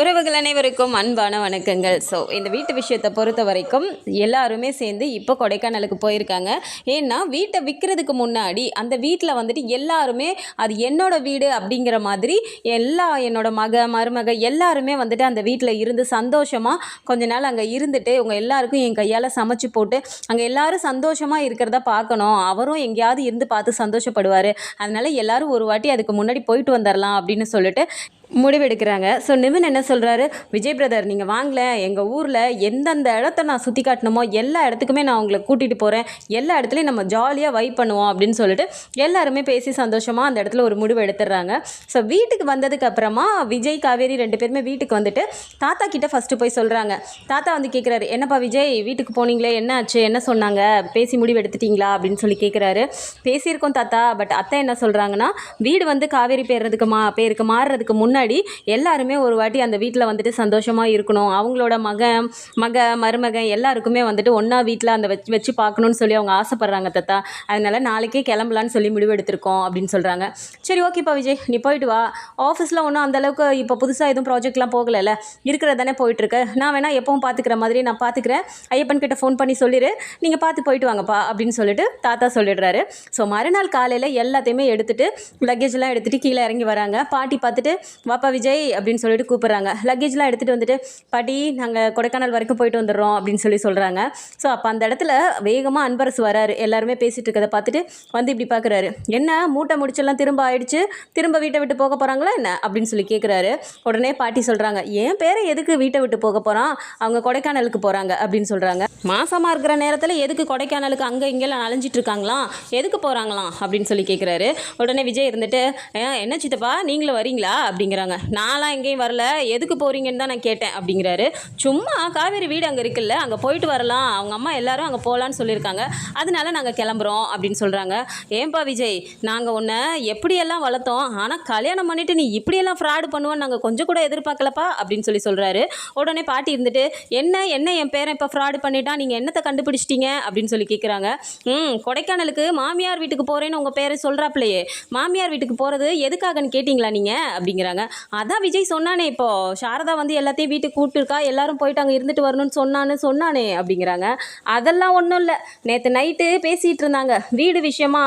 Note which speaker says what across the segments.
Speaker 1: உறவுகள் அனைவருக்கும் அன்பான வணக்கங்கள். ஸோ இந்த வீட்டு விஷயத்தை பொறுத்த வரைக்கும் எல்லாருமே சேர்ந்து இப்போ கொடைக்கானலுக்கு போயிருக்காங்க. ஏன்னா வீட்டை விற்கிறதுக்கு முன்னாடி அந்த வீட்டில் வந்துட்டு எல்லாருமே அது என்னோட வீடு அப்படிங்கிற மாதிரி எல்லா என்னோட மக மருமக எல்லாருமே வந்துட்டு அந்த வீட்டில் இருந்து சந்தோஷமாக கொஞ்ச நாள் அங்கே இருந்துட்டு உங்கள் எல்லாருக்கும் என் கையால் சமைச்சு போட்டு அங்கே எல்லாரும் சந்தோஷமாக இருக்கிறத பார்க்கணும். அவரும் எங்கேயாவது இருந்து பார்த்து சந்தோஷப்படுவார். அதனால் எல்லாரும் ஒரு வாட்டி அதுக்கு முன்னாடி போயிட்டு வந்துடலாம் அப்படின்னு சொல்லிட்டு முடிவெடுக்கிறாங்க. ஸோ நிவின் என்ன சொல்கிறாரு விஜய் பிரதர் நீங்கள் வாங்கல. எங்கள் ஊரில் எந்தெந்த இடத்த நான் சுற்றி காட்டணுமோ எல்லா இடத்துக்குமே நான் உங்களை கூட்டிகிட்டு போகிறேன் எல்லா இடத்துலையும் நம்ம ஜாலியாக வைப் பண்ணுவோம் அப்படின்னு சொல்லிட்டு எல்லாருமே பேசி சந்தோஷமாக அந்த இடத்துல ஒரு முடிவு எடுத்துடுறாங்க. ஸோ வீட்டுக்கு வந்ததுக்கு அப்புறமா விஜய் காவேரி ரெண்டு பேருமே வீட்டுக்கு வந்துட்டு தாத்தா கிட்டே ஃபஸ்ட்டு போய் சொல்கிறாங்க தாத்தா வந்து கேட்குறாரு என்னப்பா விஜய் வீட்டுக்கு போனீங்களே? என்ன ஆச்சு? என்ன சொன்னாங்க? பேசி முடிவு எடுத்துட்டீங்களா? அப்படின்னு சொல்லி கேட்குறாரு பேசியிருக்கோம் தாத்தா பட் அத்தை என்ன சொல்கிறாங்கன்னா வீடு வந்து காவேரி பேர்றதுக்கு மா பேருக்கு மாறுறதுக்கு முன்னாடி முன்னாடி எல்லாருமே ஒரு வாட்டி அந்த வீட்டில் வந்துட்டு சந்தோஷமாக இருக்கணும். அவங்களோட மகன் மக மருமகன் எல்லாருக்குமே வந்துட்டு ஒன்றா வீட்டில் அந்த வச்சு வச்சு பார்க்கணுன்னு சொல்லி அவங்க ஆசைப்பட்றாங்க தாத்தா. அதனால் நாளைக்கே கிளம்பலான்னு சொல்லி முடிவு எடுத்திருக்கோம் அப்படின்னு சொல்கிறாங்க சரி ஓகேப்பா விஜய். நீ போயிட்டு வா. ஆஃபீஸில் ஒன்றும் அந்தளவுக்கு இப்போ புதுசாக எதுவும் ப்ராஜெக்ட்லாம் போகலைல்ல. இருக்கிறது தானே போயிட்டுருக்கு. நான் வேணால் எப்பவும் பார்த்துக்கிற மாதிரி நான் பார்த்துக்கிறேன் ஐயப்பன் கிட்ட ஃபோன் பண்ணி சொல்லிடு நீங்கள் பார்த்து போயிட்டு வாங்கப்பா அப்படின்னு சொல்லிட்டு தாத்தா சொல்லிடுறாரு. ஸோ மறுநாள் காலையில் எல்லாத்தையுமே எடுத்துகிட்டு லக்கேஜ்லாம் எடுத்துகிட்டு கீழே இறங்கி வராங்க. பாட்டி பார்த்துட்டு வாப்பா விஜய் அப்படின்னு சொல்லிட்டு கூப்பிட்றாங்க. லக்கேஜ்லாம் எடுத்துகிட்டு வந்துட்டு பாட்டி நாங்கள் கொடைக்கானல் வரைக்கும் போயிட்டு வந்துடுறோம் அப்படின்னு சொல்லி சொல்கிறாங்க ஸோ அப்போ அந்த இடத்துல வேகமாக அன்பரசு வராரு. எல்லாருமே பேசிகிட்டு இருக்கதை பார்த்துட்டு வந்து இப்படி பார்க்குறாரு என்ன மூட்டை முடிச்செல்லாம் திரும்ப ஆயிடுச்சு? திரும்ப வீட்டை விட்டு போக போகிறாங்களா என்ன? அப்படின்னு சொல்லி கேட்குறாரு உடனே பாட்டி சொல்கிறாங்க என் பேரை எதுக்கு வீட்டை விட்டு போக போகிறான் அவங்க கொடைக்கானலுக்கு போகிறாங்க அப்படின்னு சொல்கிறாங்க மாசமாக இருக்கிற நேரத்தில் எதுக்கு கொடைக்கானலுக்கு அங்கே இங்கெல்லாம் அலைஞ்சிட்டு இருக்காங்களாம் எதுக்கு போகிறாங்களாம் அப்படின்னு சொல்லி கேட்குறாரு உடனே விஜய் இருந்துட்டு என்ன சித்தப்பா நீங்களும் வரீங்களா? அப்படிங்கிறாங்க. நான்லாம் எங்கேயும் வரல. எதுக்கு போகிறீங்கன்னு தான் நான் கேட்டேன் அப்படிங்கிறாரு. சும்மா காவேரி வீடு அங்கே இருக்குல்ல அங்கே போயிட்டு வரலாம். அவங்க அம்மா எல்லாரும் அங்கே போகலான்னு சொல்லியிருக்காங்க. அதனால நாங்கள் கிளம்புறோம் அப்படின்னு சொல்கிறாங்க ஏன்பா விஜய் நாங்கள் உன்னை எப்படியெல்லாம் வளர்த்தோம் ஆனால் கல்யாணம் பண்ணிட்டு நீ இப்படியெல்லாம் ஃப்ராடு பண்ணுவோன்னு நாங்கள் கொஞ்சம் கூட எதிர்பார்க்கலப்பா அப்படின்னு சொல்லி சொல்கிறாரு உடனே பாட்டி இருந்துட்டு என்ன என்ன என் பேரன் இப்போ ஃப்ராடு பண்ணிட்டா நீங்கள் என்னத்தை கண்டுபிடிச்சிட்டீங்க? அப்படின்னு சொல்லி கேட்குறாங்க ம் கொடைக்கானலுக்கு மாமியார் வீட்டுக்கு போகிறேன்னு உங்கள் பேரை சொல்கிறாப்பிலையே மாமியார் வீட்டுக்கு போகிறது எதுக்காகன்னு கேட்டிங்களா நீங்கள் அப்படிங்கிறாங்க. அதான் விஜய் சொன்னானே இப்போ சாரதா வந்து எல்லாத்தையும் வீட்டுக்கு கூப்பிட்டுருக்கா எல்லாரும் போயிட்டு அங்கே இருந்துட்டு வரணும்னு சொன்னான்னு சொன்னானே அப்படிங்கிறாங்க. அதெல்லாம் ஒன்றும் இல்லை. நேற்று நைட்டு பேசிகிட்டு இருந்தாங்க. வீடு விஷயமா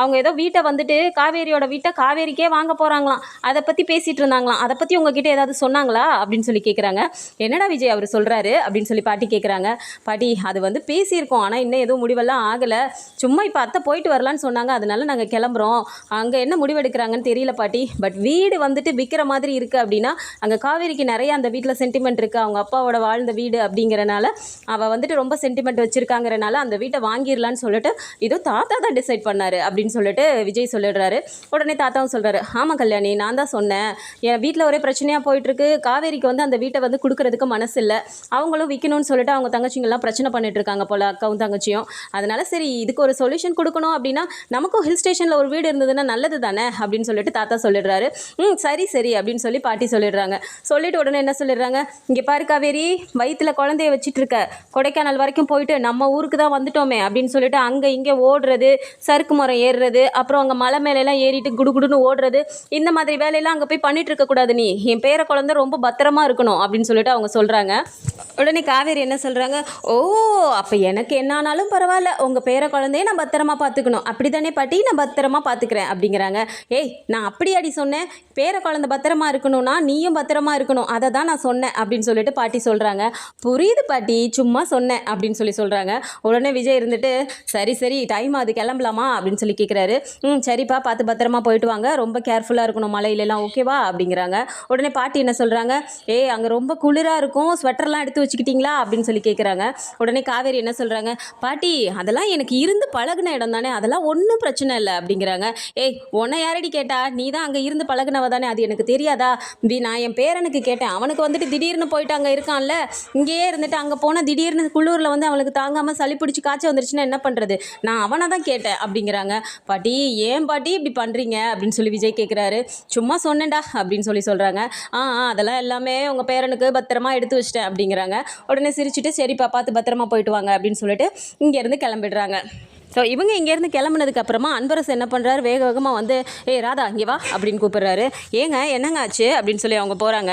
Speaker 1: அவங்க ஏதோ வீட்டை வந்துட்டு காவேரியோட வீட்டை காவேரிக்கே வாங்க போகிறாங்களாம் அதை பற்றி பேசிகிட்டு இருந்தாங்களாம். அதை பற்றி உங்ககிட்ட ஏதாவது சொன்னாங்களா? அப்படின்னு சொல்லி கேட்குறாங்க என்னடா விஜய் அவர் சொல்கிறாரு அப்படின்னு சொல்லி பாட்டி கேட்குறாங்க பாட்டி அது வந்து பேசியிருக்கோம். ஆனால் இன்னும் எதுவும் முடிவெல்லாம் ஆகலை. சும்மா இப்போ அத்தை போயிட்டு வரலான்னு சொன்னாங்க. அதனால நாங்கள் கிளம்புறோம். அங்கே என்ன முடிவெடுக்கிறாங்கன்னு தெரியல பாட்டி. பட் வீடு வந்துட்டு விற்கிற மாதிரி இருக்குது அப்படின்னா அங்கே காவேரிக்கு நிறைய அந்த வீட்டில் சென்டிமெண்ட் இருக்குது அவங்க அப்பாவோட வாழ்ந்த வீடு அப்படிங்கிறனால அவள் வந்துட்டு ரொம்ப சென்டிமெண்ட் வச்சுருக்காங்கிறனால அந்த வீட்டை வாங்கிடலான்னு சொல்லிட்டு இதோ தாத்தா தான் டிசைட் பண்ணார் அப்படின்னு சொல்லிட்டு விஜய் சொல்லிடுறாரு. உடனே தாத்தாவும் சொல்கிறாரு ஆமாம் கல்யாணி நான் தான் சொன்னேன். என் வீட்டில் ஒரே பிரச்சனையாக போயிட்டுருக்கு. காவேரிக்கு வந்து அந்த வீட்டை வந்து கொடுக்கறதுக்கு மனசு இல்லை. அவங்களும் விற்கணும்னு சொல்லிட்டு அவங்க தங்கச்சிங்கெல்லாம் பிரச்சனை பண்ணிட்டு இருக்காங்க போல அக்காவும் தங்கச்சியும். அதனால சரி இதுக்கு ஒரு சொல்யூஷன் கொடுக்கணும் அப்படின்னா நமக்கும் ஹில் ஸ்டேஷனில் ஒரு வீடு இருந்ததுன்னா நல்லது தானே அப்படின்னு சொல்லிட்டு தாத்தா சொல்லிடுறாரு. ம் சரி சரி. அப்படின்னு சொல்லி பாட்டி சொல்லிடுறாங்க. சொல்லிட்டு உடனே என்ன சொல்லிடுறாங்க? இங்கே பாரு காவேரி வயிற்றில் குழந்தைய வச்சுட்டு இருக்க கொடைக்கானல் வரைக்கும் போயிட்டு நம்ம ஊருக்கு தான் வந்துட்டோமே அப்படின்னு சொல்லிட்டு அங்கே இங்கே ஓடுறது சறுக்கு மரம் ஏறுறது அப்புறம் அங்கே மலை மேலெல்லாம் ஏறிட்டு குடுகுடுன்னு ஓடுறது இந்த மாதிரி வேலையெல்லாம் அங்கே போய் பண்ணிட்டு இருக்கக்கூடாது நீ. என் பேர குழந்தை ரொம்ப பத்திரமா இருக்கணும் அப்படின்னு சொல்லிட்டு அவங்க சொல்கிறாங்க உடனே காவேரி என்ன சொல்கிறாங்க ஓ அப்போ எனக்கு என்ன ஆனாலும் பரவாயில்ல. உங்கள் பேர குழந்தைய நான் பத்திரமா பார்த்துக்கணும் அப்படி தானே பாட்டி? நான் பத்திரமா பார்த்துக்கிறேன் அப்படிங்கிறாங்க. ஏய் நான் அப்படியாடி சொன்னேன். பேர குழந்தை பத்திரமா இருக்கணும்னா நீயும் பத்திரமா இருக்கணும். அதை தான் நான் சொன்னேன் அப்படின்னு சொல்லிட்டு பாட்டி சொல்கிறாங்க புரியுது பாட்டி சும்மா சொன்னேன் அப்படின்னு சொல்லி சொல்கிறாங்க உடனே விஜய் இருந்துட்டு சரி சரி டைம் அது கிளம்பலாமா? அப்படின்னு சொல்லி கேட்குறாரு ம் சரிப்பா பார்த்து பத்திரமா போயிட்டு வாங்க. ரொம்ப கேர்ஃபுல்லாக இருக்கணும் மலையிலலாம் ஓகேவா அப்படிங்கிறாங்க. உடனே பாட்டி என்ன சொல்கிறாங்க ஏய் அங்கே ரொம்ப குளிராக இருக்கும். ஸ்வெட்டர்லாம் எடுத்து வச்சுக்கிட்டிங்களா? அப்படின்னு சொல்லி கேட்குறாங்க உடனே காவேரி என்ன சொல்கிறாங்க பாட்டி அதெல்லாம் எனக்கு இருந்து பழகுன இடம் தானே. அதெல்லாம் ஒன்றும் பிரச்சனை இல்லை. அப்படிங்கிறாங்க. ஏய் உன்னை யாரடி கேட்டா? நீ தான் அங்கே இருந்து பழகுனவ தானே. அது எனக்கு தெரியாதா? இப்படி நான் என் பேரனுக்கு கேட்டேன். அவனுக்கு வந்துட்டு திடீர்னு போயிட்டு அங்கே இருக்கான்ல? இங்கேயே இருந்துட்டு அங்கே போனால் திடீர்னு குளூரில் வந்து அவனுக்கு தாங்காமல் சளி பிடிச்சி காய்ச்சல் வந்துருச்சுன்னா என்ன பண்ணுறது நான் அவனை தான் கேட்டேன் அப்படிங்கிறாங்க. பாட்டி ஏன் பாட்டி இப்படி பண்ணுறீங்க அப்படின்னு சொல்லி விஜய் கேட்குறாரு சும்மா சொன்னேன்டா அப்படின்னு சொல்லி சொல்கிறாங்க ஆ ஆ அதெல்லாம் எல்லாமே உங்கள் பேரனுக்கு பத்திரமா எடுத்து வச்சிட்டேன் அப்படிங்கிறாங்க. உடனே சிரிச்சுட்டு சரிப்பா பார்த்து பத்திரமா போயிட்டு வாங்க அப்படின்னு சொல்லிட்டு இங்கேருந்து கிளம்பிடுறாங்க. ஸோ இவங்க இங்கேருந்து கிளம்புனதுக்கு அப்புறமா அன்பரசு என்ன பண்ணுறாரு வேக வேகமாக வந்து ஏய் ராதா இங்கே வா அப்படின்னு கூப்பிட்றாரு. ஏங்க என்னங்க ஆச்சு? அப்படின்னு சொல்லி அவங்க போகிறாங்க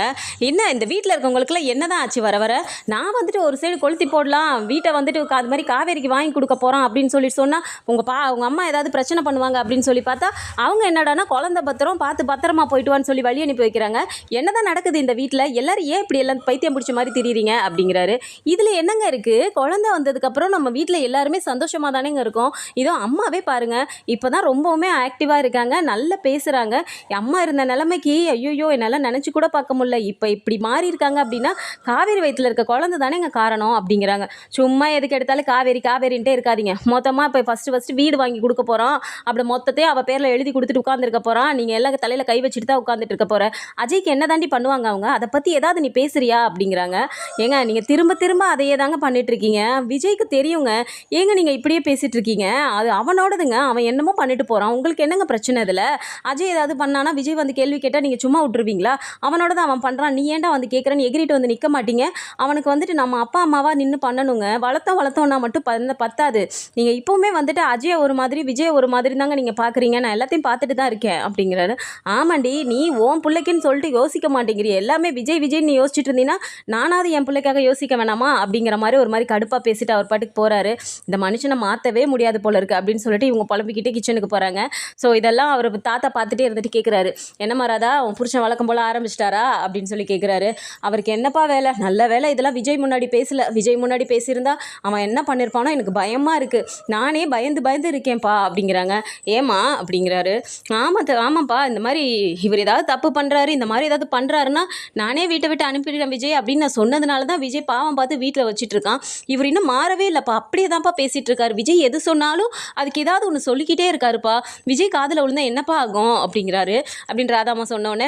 Speaker 1: என்ன இந்த வீட்டில் இருக்கவங்களுக்குலாம் என்ன தான் ஆச்சு வர வர? நான் வந்துட்டு ஒரு சைடு கொளுத்தி போடலாம். வீட்டை வந்துட்டு அது மாதிரி காவேரிக்கு வாங்கி கொடுக்க போகிறோம் அப்படின்னு சொல்லி சொன்னால் உங்கள் பா அவங்க அம்மா ஏதாவது பிரச்சனை பண்ணுவாங்க அப்படின்னு சொல்லி பார்த்தா அவங்க என்னடான்னா குழந்த பத்திரம் பார்த்து பத்திரமா போயிட்டுவான்னு சொல்லி வழி அனுப்பி வைக்கிறாங்க. என்னதான் நடக்குது இந்த வீட்டில் எல்லாரும் ஏன் இப்படி எல்லாம் பைத்தியம் பிடிச்ச மாதிரி திரியிறீங்க? அப்படிங்கிறாரு. இதில் என்னங்க இருக்குது குழந்தை வந்ததுக்கப்புறம் நம்ம வீட்டில் எல்லாருமே சந்தோஷமாக தானேங்க இருக்கும்? இதோ அம்மாவே பாருங்கள் இப்போ தான் ரொம்பவுமே ஆக்டிவாக இருக்காங்க நல்லா பேசுகிறாங்க அம்மா இருந்த நிலைமைக்கு ஐயோ என்னால் நினச்சி கூட பார்க்க முடியல. இப்போ இப்படி மாறி இருக்காங்க அப்படின்னா காவேரி வயிற்றில் இருக்க குழந்தை எங்கள் காரணம் அப்படிங்கிறாங்க. சும்மா எதுக்கு எடுத்தாலும் காவேரி காவேரின்ட்டே இருக்காதிங்க. மொத்தமாக இப்போ ஃபஸ்ட்டு ஃபஸ்ட்டு வீடு வாங்கி கொடுக்க போகிறோம் அப்படி மொத்தத்தையும் அவள் பேரில் எழுதி கொடுத்துட்டு உட்காந்துருக்க போகிறான் நீங்கள் எல்லாம் தலையில் கை வச்சுட்டு தான் உட்காந்துட்டு இருக்க போகிற அஜய்க்கு என்ன தாண்டி பண்ணுவாங்க அவங்க? அதை பற்றி ஏதாவது நீ பேசுறியா அப்படிங்கிறாங்க. ஏங்க நீங்கள் திரும்ப திரும்ப அதையே தாங்க பண்ணிட்டு இருக்கீங்க. விஜய்க்கு தெரியுங்க. ஏங்க நீங்கள் இப்படியே பேசிட்டு இருக்கீங்க? அது அவனோடதுங்க. அவன் என்னமோ பண்ணிட்டு போகிறான் உங்களுக்கு என்னங்க பிரச்சனை இதில்? அஜய் ஏதாவது பண்ணானா விஜய் வந்து கேள்வி கேட்டால் நீங்கள் சும்மா விட்டுருவீங்களா? அவனோட தான் அவன் பண்ணுறான் நீ ஏன்டா வந்து கேட்குறேன்னு எகிரிட்டு வந்து நிற்க மாட்டீங்க. அவனுக்கு வந்துட்டு நம்ம அப்பா அம்மாவாக நின்று பண்ணணுங்க. வளர்த்தோம் வளர்த்தோம்னா மட்டும் ப பத்தாது. நீங்கள் இப்போவுமே வந்துட்டு அஜய் ஒரு மாதிரி விஜய் ஒரு மாதிரி தாங்க நீங்கள் பார்க்குறீங்க நான் எல்லாத்தையும் பார்த்துட்டு தான் இருக்கேன் அப்படிங்கிறாரு. ஆமாண்டி நீ ஓன் பிள்ளைக்குன்னு சொல்லிட்டு யோசிக்க மாட்டேங்கிறிய. எல்லாமே விஜய் விஜய் நீ யோசிச்சுட்டு இருந்தீங்கன்னா நானாவது என் பிள்ளைக்காக யோசிக்க வேணாமா? அப்படிங்கிற மாதிரி ஒரு மாதிரி கடுப்பாக பேசிட்டு அவர் பாட்டுக்கு போகிறாரு இந்த மனுஷனை மாற்றவே முடியாது. போல இருக்கு அப்படின்னு சொல்லிட்டு இவங்க புலம்பிக்கிட்டே கிச்சனுக்கு போகிறாங்க ஸோ இதெல்லாம் அவர் தாத்தா பார்த்துட்டே இருந்துட்டு கேட்குறாரு என்ன மாறாதா அவன் புருஷன் வழக்கம் போல் ஆரம்பிச்சிட்டாரா? அப்படின்னு சொல்லி கேட்குறாரு அவருக்கு என்னப்பா வேலை? நல்ல வேலை. இதெல்லாம் விஜய் முன்னாடி பேசல. விஜய் முன்னாடி பேசியிருந்தா அவன் என்ன பண்ணியிருப்பானோ எனக்கு பயமாக இருக்குது நானே பயந்து பயந்து இருக்கேன்ப்பா அப்படிங்கிறாங்க. ஏமா அப்படிங்கிறாரு. ஆமாம் ஆமாம்ப்பா இந்த மாதிரி இவர் ஏதாவது தப்பு பண்ணுறாரு இந்த மாதிரி ஏதாவது பண்ணுறாருன்னா நானே வீட்டை விட்டு அனுப்பிடுறேன் விஜய் அப்படின்னு நான் சொன்னதுனால தான் விஜய் பாவம் பார்த்து வீட்டில் வச்சுட்டு இருக்கான். இவர் இன்னும் மாறவே இல்லைப்பா. அப்படியே தான்ப்பா பேசிகிட்டு இருக்காரு. விஜய் எது சொன்னாலும் அதுக்கு ஏதாவது ஒன்று சொல்லிக்கிட்டே இருக்காருப்பா. விஜய் காதில் விழுந்தா என்னப்பா ஆகும் அப்படிங்கிறாரு. அப்படின்னு ராதாமா சொன்னோடனே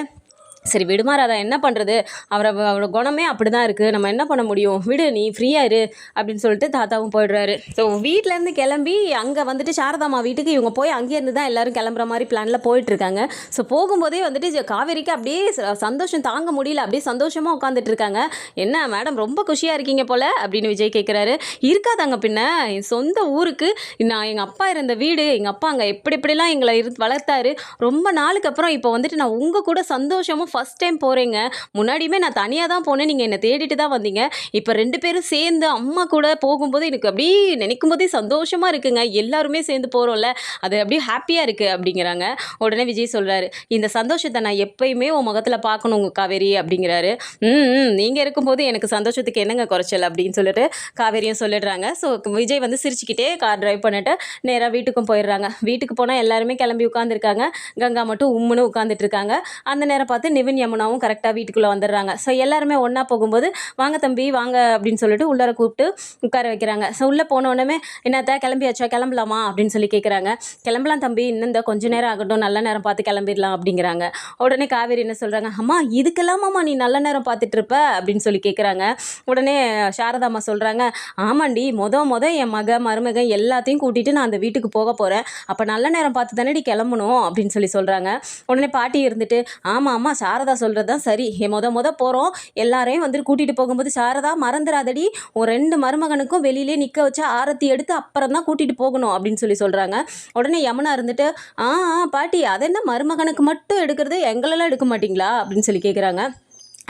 Speaker 1: சரி விடுமா ராதா என்ன பண்ணுறது அவரை அவரோட குணமே அப்படி தான் இருக்குது நம்ம என்ன பண்ண முடியும்? விடு நீ ஃப்ரீயாக இரு அப்படின்னு சொல்லிட்டு தாத்தாவும் போயிடுறாரு. ஸோ வீட்டிலேருந்து கிளம்பி அங்கே வந்துட்டு சாரதாம்மா வீட்டுக்கு இவங்க போய் அங்கேருந்து தான் எல்லோரும் கிளம்புற மாதிரி பிளானில் போயிட்டுருக்காங்க. ஸோ போகும்போதே வந்துட்டு காவேரிக்கு அப்படியே சந்தோஷம் தாங்க முடியல. அப்படியே சந்தோஷமாக உட்காந்துட்டு இருக்காங்க. என்ன மேடம் ரொம்ப குஷியாக இருக்கீங்க போல்? அப்படின்னு விஜய் கேட்குறாரு இருக்காதாங்க பின்ன. என் சொந்த ஊருக்கு நான் எங்கள் அப்பா இருந்த வீடு எங்கள் அப்பா அங்கே எப்படி எப்படிலாம் எங்களை இரு வளர்த்தாரு. ரொம்ப நாளுக்கு அப்புறம் இப்போ வந்துட்டு நான் உங்கள் கூட சந்தோஷமாக ஃபஸ்ட் டைம் போகிறேங்க முன்னாடியுமே நான் தனியாக தான் போனேன். நீங்கள் என்னை தேடிட்டு தான் வந்தீங்க. இப்போ ரெண்டு பேரும் சேர்ந்து அம்மா கூட போகும்போது எனக்கு அப்படியே நினைக்கும் போதே சந்தோஷமாக இருக்குங்க. எல்லாருமே சேர்ந்து போகிறோம்ல அது அப்படியே ஹாப்பியாக இருக்குது அப்படிங்கிறாங்க. உடனே விஜய் சொல்கிறாரு இந்த சந்தோஷத்தை நான் எப்பயுமே உன் முகத்தில் பார்க்கணும் உங்கள் காவேரி அப்படிங்கிறாரு. ம் ம், நீங்கள் இருக்கும்போது எனக்கு சந்தோஷத்துக்கு என்னங்க குறைச்சல்? அப்படின்னு சொல்லிட்டு காவேரியும் சொல்லிடுறாங்க. ஸோ விஜய் வந்து சிரிச்சுக்கிட்டே கார் டிரைவ் பண்ணிட்டு நேராக வீட்டுக்கும் போயிடுறாங்க. வீட்டுக்கு போனால் எல்லாருமே கிளம்பி உட்காந்துருக்காங்க கங்கா மட்டும் உம்முன்னு உட்காந்துட்டு இருக்காங்க. அந்த நேரம் பார்த்து நிவின் யமுனாவும் கரெக்டாக வீட்டுக்குள்ளே வந்துடுறாங்க. ஸோ எல்லாருமே ஒன்றா போகும்போது வாங்க தம்பி வாங்க அப்படின்னு சொல்லிட்டு உள்ளார கூப்பிட்டு உட்கார வைக்கிறாங்க. ஸோ உள்ளே போனோடனே என்னத்த கிளம்பியாச்சா? கிளம்பலாமா? அப்படின்னு சொல்லி கேட்குறாங்க கிளம்பலாம் தம்பி இன்னும் இந்த கொஞ்ச நேரம் ஆகட்டும் நல்ல நேரம் பார்த்து கிளம்பிடலாம் அப்படிங்கிறாங்க. உடனே காவேரி என்ன சொல்கிறாங்க அம்மா இதுக்கெல்லாமாம்மா நீ நல்ல நேரம் பார்த்துட்டு இருப்ப? அப்படின்னு சொல்லி கேட்குறாங்க உடனே சாரதாம்மா சொல்கிறாங்க ஆமாண்டி மொத மொதல் என் மக மருமக எல்லாத்தையும் கூட்டிகிட்டு நான் அந்த வீட்டுக்கு போக போகிறேன் அப்போ நல்ல நேரம் பார்த்து தானேடி கிளம்பணும்? அப்படின்னு சொல்லி சொல்கிறாங்க உடனே பாட்டி இருந்துட்டு ஆமாம் ஆமாம் சாரதா சொல்கிறது தான் சரி. என் மொத மொத போகிறோம் எல்லாரையும் வந்துட்டு கூட்டிகிட்டு போகும்போது சாரதா மறந்துடாதடி உன் ரெண்டு மருமகனுக்கும் வெளியிலே நிற்க வச்சு ஆரத்தி எடுத்து அப்புறம் தான் கூட்டிகிட்டு போகணும் அப்படின்னு சொல்லி சொல்கிறாங்க உடனே யமுனா இருந்துட்டு ஆ ஆ, பாட்டி அதென்ன என்ன மருமகனுக்கு மட்டும் எடுக்கிறது? எங்களெல்லாம் எடுக்க மாட்டீங்களா? அப்படின்னு சொல்லி கேட்குறாங்க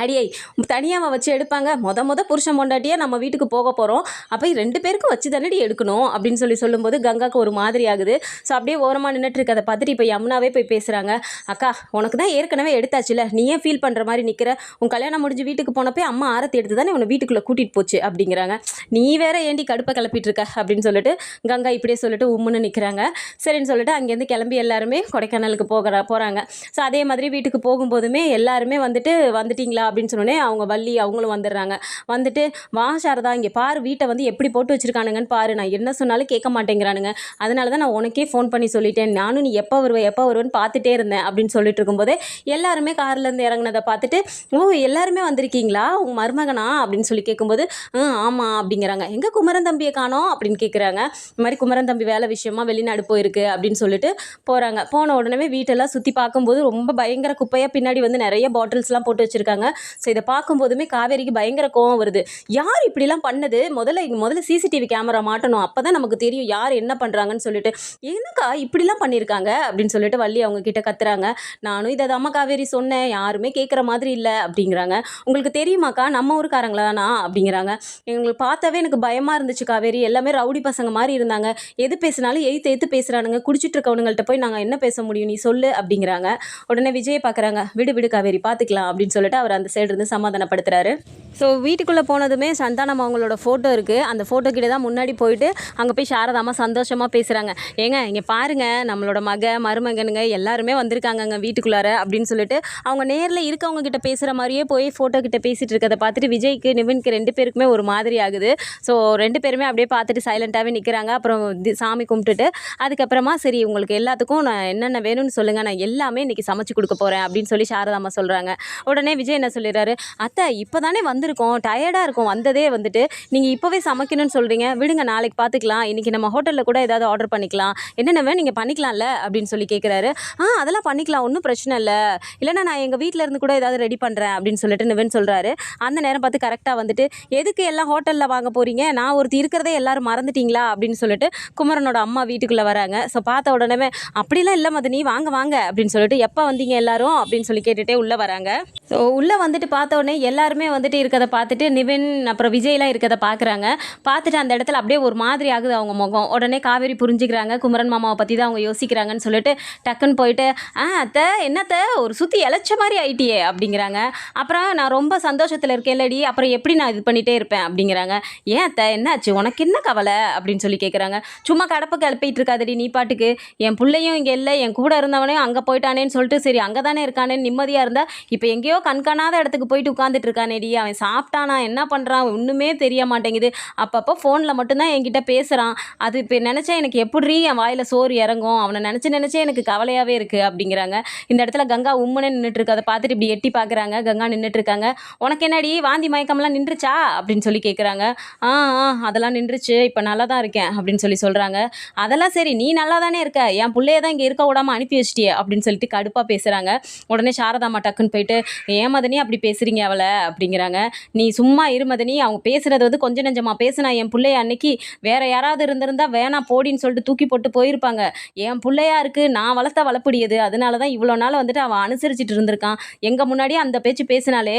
Speaker 1: அடியை தனியாக வச்சு எடுப்பாங்க. மொத மொத புருஷன் பொண்டாட்டியாக நம்ம வீட்டுக்கு போக போகிறோம் அப்போ ரெண்டு பேருக்கும் வச்சு தானடி எடுக்கணும் அப்படின்னு சொல்லி சொல்லும்போது கங்காக்கு ஒரு மாதிரி ஆகுது. ஸோ அப்படியே ஓரமாக நின்றுட்டு இருக்கதை பார்த்துட்டு இப்போ யமுனாவே போய் பேசுகிறாங்க அக்கா உனக்கு தான் ஏற்கனவே எடுத்தாச்சுல. நீ ஏன் ஃபீல் பண்ணுற மாதிரி நிற்கிற உன் கல்யாணம் முடிஞ்சு வீட்டுக்கு போனப்போ அம்மா ஆரத்தி எடுத்து தானே உன்னை வீட்டுக்குள்ளே கூட்டிகிட்டு போச்சு அப்படிங்கிறாங்க. நீ வேற ஏண்டி கடுப்பை கிளப்பிட்டு இருக்க அப்படின்னு சொல்லிட்டு கங்கா இப்படியே சொல்லிட்டு உம்முன்னு நிற்கிறாங்க சரின்னு சொல்லிட்டு அங்கேருந்து கிளம்பி எல்லாருமே கொடைக்கானலுக்கு போகிற போகிறாங்க ஸோ அதே மாதிரி வீட்டுக்கு போகும்போதுமே எல்லாருமே வந்துட்டு வந்துட்டிங்களா? அப்படின்னு சொன்னோடனே அவங்க வள்ளி அவங்களும் வந்துடுறாங்க. வந்துட்டு வா சாரதா இங்கே பாரு வீட்டை வந்து எப்படி போட்டு வச்சிருக்கானுங்கன்னு பாரு. நான் என்ன சொன்னாலும் கேட்க மாட்டேங்கிறானுங்க. அதனால தான் நான் உனக்கே ஃபோன் பண்ணி சொல்லிட்டேன். நானும் நீ எப்போ வருவேன் எப்போ வருவேன்னு பார்த்துட்டே இருந்தேன். அப்படின்னு சொல்லிட்டு இருக்கும்போது எல்லாருமே கார்லேருந்து இறங்குனதை பார்த்துட்டு ஓ எல்லாருமே வந்திருக்கீங்களா? உங்கள் மருமகனா? அப்படின்னு சொல்லி கேட்கும்போது ம் ஆமாம் அப்படிங்கிறாங்க. எங்கே குமரன் தம்பியை காணோம்? அப்படின்னு கேட்குறாங்க. இந்த மாதிரி குமரன் தம்பி வேலை விஷயமா வெளிநாடு போயிருக்கு அப்படின்னு சொல்லிட்டு போகிறாங்க போன உடனே வீட்டெல்லாம் சுற்றி பார்க்கும்போது ரொம்ப பயங்கர குப்பையாக பின்னாடி வந்து நிறைய பாட்டில்ஸ்லாம் போட்டு வச்சுருக்காங்க. ஸோ இதை பார்க்கும்போதுமே காவேரிக்கு பயங்கர கோவம் வருது. யார் இப்படிலாம் பண்ணது? முதல்ல முதல்ல சிசிடிவி கேமரா மாட்டணும். அப்போ தான் நமக்கு தெரியும் யார் என்ன பண்ணுறாங்கன்னு சொல்லிட்டு. என்னக்கா இப்படிலாம் பண்ணியிருக்காங்க அப்படின்னு சொல்லிட்டு வள்ளி அவங்க கிட்ட கத்துறாங்க. நானும் இதை அம்மா காவேரி சொன்னேன். யாருமே கேட்குற மாதிரி இல்லை. அப்படிங்கிறாங்க. உங்களுக்கு தெரியுமாக்கா? நம்ம ஊருக்காரங்களா தானா அப்படிங்கிறாங்க. எங்களுக்கு பார்த்தாவே எனக்கு பயமாக இருந்துச்சு காவேரி. எல்லாமே ரவுடி பசங்க மாதிரி இருந்தாங்க. எது பேசினாலும் எய்த்து எய்த்து பேசுகிறானுங்க குடிச்சிட்டு இருக்கவனுங்கள்ட்ட போய் நாங்கள் என்ன பேச முடியும்? நீ சொல்லு அப்படிங்கிறாங்க. உடனே விஜயை பார்க்குறாங்க. விடு விடு காவேரி. பார்த்துக்கலாம் அப்படின்னு சொல்லிட்டு அவர் அந்த சைடு இருந்து சமாதானப்படுத்துகிறாரு ஸோ வீட்டுக்குள்ளே போனதுமே சந்தானம் அவங்களோட ஃபோட்டோ இருக்குது அந்த ஃபோட்டோ கிட்ட தான் முன்னாடி போயிட்டு அங்கே போய் சாரதாமா சந்தோஷமாக பேசுகிறாங்க ஏங்க இங்கே பாருங்க நம்மளோட மக மருமகனுங்க எல்லாருமே வந்திருக்காங்கங்க வீட்டுக்குள்ளார அப்படின்னு சொல்லிட்டு அவங்க நேரில் இருக்கவங்க கிட்ட பேசுகிற மாதிரியே போய் ஃபோட்டோ கிட்ட பேசிகிட்டு இருக்கதை பார்த்துட்டு விஜய்க்கு நிவின்க்கு ரெண்டு பேருக்குமே ஒரு மாதிரி ஆகுது. ஸோ ரெண்டு பேருமே அப்படியே பார்த்துட்டு சைலண்ட்டாகவே நிற்கிறாங்க அப்புறம் சாமி கும்பிட்டுட்டு அதுக்கப்புறமா சரி உங்களுக்கு எல்லாத்துக்கும் நான் என்னென்ன வேணும்னு சொல்லுங்கள் நான் எல்லாமே இன்றைக்கி சமைச்சு கொடுக்க போகிறேன் அப்படின்னு சொல்லி சாரதாமா சொல்கிறாங்க உடனே விஜய் என்ன சொல்லிடுறாரு. அத்தை இப்போ தானே வந்திருக்கோம் டயர்டாக இருக்கும். வந்ததே வந்துட்டு நீங்கள் இப்போவே சமைக்கணும்னு சொல்கிறீங்க விடுங்க நாளைக்கு பார்த்துக்கலாம் இன்றைக்கி நம்ம ஹோட்டலில் கூட ஏதாவது ஆர்டர் பண்ணிக்கலாம். என்னென்ன நீங்கள் பண்ணிக்கலாம்ல? அப்படின்னு சொல்லி கேட்குறாரு ஆ அதெல்லாம் பண்ணிக்கலாம். ஒன்றும் பிரச்சனை இல்லை. இல்லைனா நான் எங்கள் வீட்டில் இருந்து கூட ஏதாவது ரெடி பண்ணுறேன் அப்படின்னு சொல்லிட்டு நிவன் சொல்கிறாரு அந்த நேரம் பார்த்து கரெக்டாக வந்துட்டு எதுக்கு எல்லாம் ஹோட்டலில் வாங்க போகிறீங்க நான் ஒருத்தி இருக்கிறதே எல்லாரும் மறந்துட்டீங்களா? அப்படின்னு சொல்லிட்டு குமரனோட அம்மா வீட்டுக்குள்ளே வராங்க. ஸோ பார்த்த உடனே அப்படிலாம் இல்லை மதனி வாங்க வாங்க. அப்படின்னு சொல்லிட்டு எப்போ வந்தீங்க எல்லாரும்? அப்படின்னு சொல்லி கேட்டுகிட்டே உள்ளே வராங்க. ஸோ உள்ளே வந்துட்டு பார்த்த உடனே எல்லாருமே வந்துட்டு இருக்கிறத பார்த்துட்டு நிவின் அப்புறம் விஜய்லாம் இருக்கிறத பார்க்குறாங்க. பார்த்துட்டு அந்த இடத்துல அப்படியே ஒரு மாதிரி ஆகுது அவங்க முகம். உடனே காவேரி புரிஞ்சுக்கிறாங்க. குமரன் மாமாவை பற்றி தான் அவங்க யோசிக்கிறாங்கன்னு சொல்லிட்டு டக்குன்னு போயிட்டு ஆ அத்தை என்னத்த? ஒரு சுற்றி இழைச்ச மாதிரி ஆயிட்டியே அப்படிங்கிறாங்க. அப்புறம் நான் ரொம்ப சந்தோஷத்தில் இருக்கேன்லடி அப்புறம் எப்படி நான் இது பண்ணிகிட்டே இருப்பேன் அப்படிங்கிறாங்க. ஏன் அத்தை என்னாச்சு? உனக்கு என்ன கவலை? அப்படின்னு சொல்லி கேட்குறாங்க சும்மா கடப்பை கிளப்பிட்டு இருக்காதடி நீ பாட்டுக்கு. என் பிள்ளையும் இங்கே இல்லை என் கூட இருந்தவனே அங்கே போயிட்டானேன்னு சொல்லிட்டு சரி அங்கே தானே இருக்கானேன்னு நிம்மதியாக இருந்தால் இப்போ எங்கேயோ கண்காணா தெரியாத இடத்துக்கு போயிட்டு உட்காந்துட்டு இருக்கானேடி அவன் சாப்பிட்டானா என்ன பண்ணுறான் ஒன்றுமே தெரிய மாட்டேங்குது. அப்பப்போ ஃபோனில் மட்டும்தான் என்கிட்ட பேசுகிறான் அது இப்போ நினச்சா எனக்கு எப்படி என் வாயில் சோறு இறங்கும்? அவனை நினச்சி நினச்சே எனக்கு கவலையாகவே இருக்குது அப்படிங்கிறாங்க. இந்த இடத்துல கங்கா உம்மனே நின்றுட்டுருக்கு அதை பார்த்துட்டு இப்படி எட்டி பார்க்குறாங்க. கங்கா நின்றுட்டு இருக்காங்க உனக்கு என்னடி வாந்தி மயக்கம்லாம் நின்றுச்சா? அப்படின்னு சொல்லி கேட்குறாங்க ஆ ஆ அதெல்லாம் நின்றுச்சு. இப்போ நல்லா தான் இருக்கேன் அப்படின்னு சொல்லி சொல்கிறாங்க அதெல்லாம் சரி நீ நல்லா தானே இருக்க. என் பிள்ளைய தான் இங்கே இருக்க விடாம அனுப்பி வச்சிட்டியே அப்படின்னு சொல்லிட்டு கடுப்பாக பேசுகிறாங்க உடனே சாரதாமா டக்குன்னு போயிட்டு ஏன் மதனி அப்படி பேசுகிறீங்க அவளை? அப்படிங்கிறாங்க. நீ சும்மா இருமதனி அவங்க பேசுகிறது வந்து கொஞ்சம் நெஞ்சமாக பேசுனா என் பிள்ளைய அன்னைக்கு வேற யாராவது இருந்திருந்தா வேணாம் போடின்னு சொல்லிட்டு தூக்கி போட்டு போயிருப்பாங்க. என் பிள்ளையா இருக்கு. நான் வளர்த்த வளர்ப்பிடியது அதனால தான் இவ்வளோ நாள் வந்துட்டு அவன் அனுசரிச்சிட்டு இருந்திருக்கான். எங்கள் முன்னாடியே அந்த பேச்சு பேசினாலே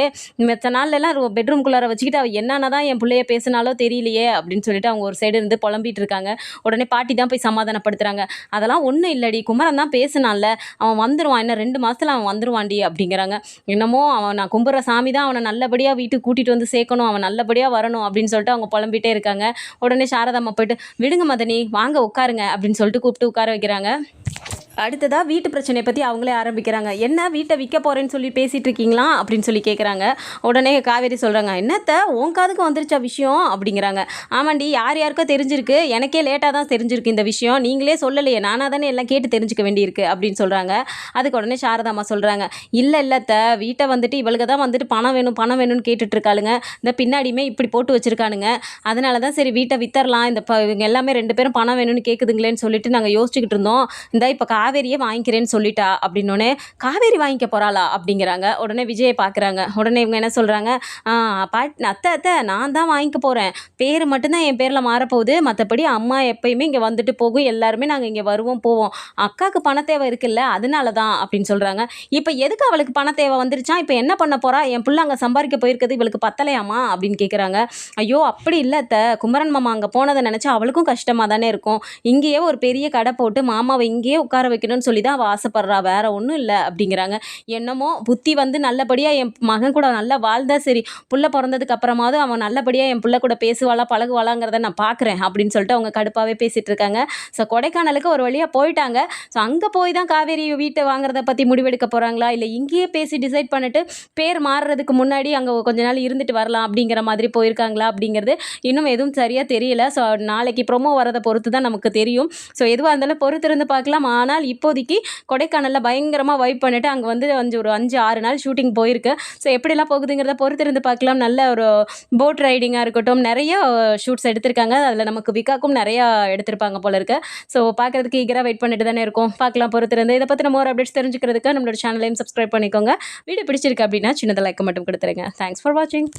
Speaker 1: மற்ற நாள்லலாம் பெட்ரூம்குள்ளார வச்சுக்கிட்டு அவள் என்னென்ன தான் என் பிள்ளைய பேசினாலோ தெரியலையே. அப்படின்னு சொல்லிட்டு அவங்க ஒரு சைடு இருந்து புலம்பிட்டு இருக்காங்க. உடனே பாட்டி தான் போய் சமாதானப்படுத்துறாங்க. அதெல்லாம் ஒன்றும் இல்லடி. குமரன் தான் பேசினான்ல. அவன் வந்துடுவான் இன்னும் ரெண்டு மாசத்துல அவன் வந்துடுவான்டி அப்படிங்கிறாங்க. என்னமோ அவன் நான் கும்புற சாமி தான் அவனை நல்லபடியாக வீட்டுக்கு கூட்டிகிட்டு வந்து சேர்க்கணும் அவன் நல்லபடியாக வரணும் அப்படின்னு சொல்லிட்டு அவங்க புலம்பிட்டே இருக்காங்க. உடனே சாரதாம்மா போயிட்டு விடுங்க மதனி வாங்க உட்காருங்க அப்படின்னு சொல்லிட்டு கூப்பிட்டு உட்கார வைக்கிறாங்க. அடுத்ததாக வீட்டு பிரச்சனையை பற்றி அவங்களே ஆரம்பிக்கிறாங்க. என்ன வீட்டை விற்க போகிறேன்னு சொல்லி பேசிகிட்டு இருக்கீங்களா? அப்படின்னு சொல்லி கேட்குறாங்க உடனே காவேரி சொல்கிறாங்க என்னத்த உன் காதுக்கு வந்துருச்சா விஷயம்? அப்படிங்கிறாங்க. ஆமாண்டி யார் யாருக்கோ தெரிஞ்சிருக்கு. எனக்கே லேட்டாக தான் தெரிஞ்சிருக்கு இந்த விஷயம். நீங்களே சொல்லலையே நானாக தானே எல்லாம் கேட்டு தெரிஞ்சுக்க வேண்டியிருக்கு. அப்படின்னு சொல்கிறாங்க அதுக்கு உடனே சாரதாம்மா சொல்கிறாங்க இல்லை இல்லைத்த வீட்டை வந்துட்டு இவளுக்கு தான் வந்துட்டு பணம் வேணும் பணம் வேணும்னு கேட்டுட்ருக்காளுங்க இந்த பின்னாடியுமே இப்படி போட்டு வச்சுருக்கானுங்க. அதனால தான் சரி வீட்டை வித்தரலாம். இந்த இவங்க எல்லாமே ரெண்டு பேரும் பணம் வேணும்னு கேட்குதுங்களேன்னு சொல்லிட்டு நாங்கள் யோசிச்சுக்கிட்டு இருந்தோம். இந்த இப்போ காவேரியே வாங்கிக்கிறேன்னு சொல்லிட்டா அப்படின்னோடனே காவேரி வாங்கிக்க போகிறாளா அப்படிங்கிறாங்க. உடனே விஜயை பார்க்குறாங்க. உடனே இவங்க என்ன சொல்கிறாங்க பாட் அத்தை அத்தை நான் தான் வாங்கிக்க போகிறேன் பேர் மட்டும்தான் என் பேரில் மாறப்போகுது. மற்றபடி அம்மா எப்பயுமே இங்கே வந்துட்டு போகும். எல்லாருமே நாங்கள் இங்கே வருவோம் போவோம். அக்காவுக்கு பண தேவை இருக்குல்ல அதனால தான் அப்படின்னு சொல்கிறாங்க இப்போ எதுக்கு அவளுக்கு பண தேவை வந்துருச்சா? இப்போ என்ன பண்ண போகிறா என் பிள்ளை அங்கே சம்பாதிக்க போயிருக்குது இவளுக்கு பத்தலையாமா? அப்படின்னு கேட்குறாங்க ஐயோ அப்படி இல்லை அத்தை. குமரன் மாமா அங்கே போனதை நினச்சா அவளுக்கும் கஷ்டமாக தானே இருக்கும். இங்கேயே ஒரு பெரிய கடை போட்டு மாமாவை இங்கேயே உட்கார வைக்கணும்னு சொல்லி தான் அவள் ஆசைப்பட்றா. வேற ஒன்றும் இல்லை அப்படிங்கிறாங்க. என்னமோ புத்தி வந்து நல்லபடியாக என் மகன் கூட நல்லா வாழ்ந்தா சரி புள்ள பிறந்ததுக்கு அப்புறமாவது அவன் நல்லபடியாக என் பிள்ளை கூட பேசுவாளா பழகுவாளாங்கிறத நான் பார்க்குறேன் அப்படின்னு சொல்லிட்டு அவங்க கடுப்பாகவே பேசிகிட்டு இருக்காங்க. ஸோ கொடைக்கானலுக்கு ஒரு வழியாக போயிட்டாங்க. ஸோ அங்கே போய் தான் காவேரி வீட்டை வாங்குறத பற்றி முடிவெடுக்க போகிறாங்களா இல்லை இங்கேயே பேசி டிசைட் பண்ணிட்டு பேர் மாறுறதுக்கு முன்னாடி அங்கே கொஞ்ச நாள் இருந்துட்டு வரலாம் அப்படிங்கிற மாதிரி போயிருக்காங்களா அப்படிங்கிறது இன்னும் எதுவும் சரியாக தெரியல. ஸோ நாளைக்கு ப்ரொமோ வரதை பொறுத்து தான் நமக்கு தெரியும். ஸோ எதுவாக இருந்தாலும் பொறுத்திருந்து பார்க்கலாம். ஆனால் ஆனால் இப்போதைக்கு கொடைக்கானலில் பயங்கரமாக வைப் பண்ணிவிட்டு அங்கே வந்து அஞ்சு ஒரு அஞ்சு ஆறு நாள் ஷூட்டிங் போயிருக்கு. ஸோ எப்படிலாம் போகுதுங்கிறத பொறுத்திருந்து பார்க்கலாம். நல்ல ஒரு போட் ரைடிங்காக இருக்கட்டும் நிறைய ஷூட்ஸ் எடுத்திருக்காங்க. அதில் நமக்கு விகாக்கும் நிறையா எடுத்திருப்பாங்க போல இருக்கு. ஸோ பார்க்குறதுக்கு ஈகராக வெயிட் பண்ணிட்டு தானே இருக்கும். பார்க்கலாம் பொறுத்திருந்து இதை பற்றி நம்ம ஒரு அப்டேட்ஸ் தெரிஞ்சுக்கிறதுக்கு நம்மளோட சேனலையும் சப்ஸ்கிரைப் பண்ணிக்கோங்க. வீடியோ பிடிச்சிருக்கு அப்படின்னா சின்னதாக லைக் மட்டும் கொடுத்துருங்க. தேங்க்ஸ் ஃபார் வாட்சிங்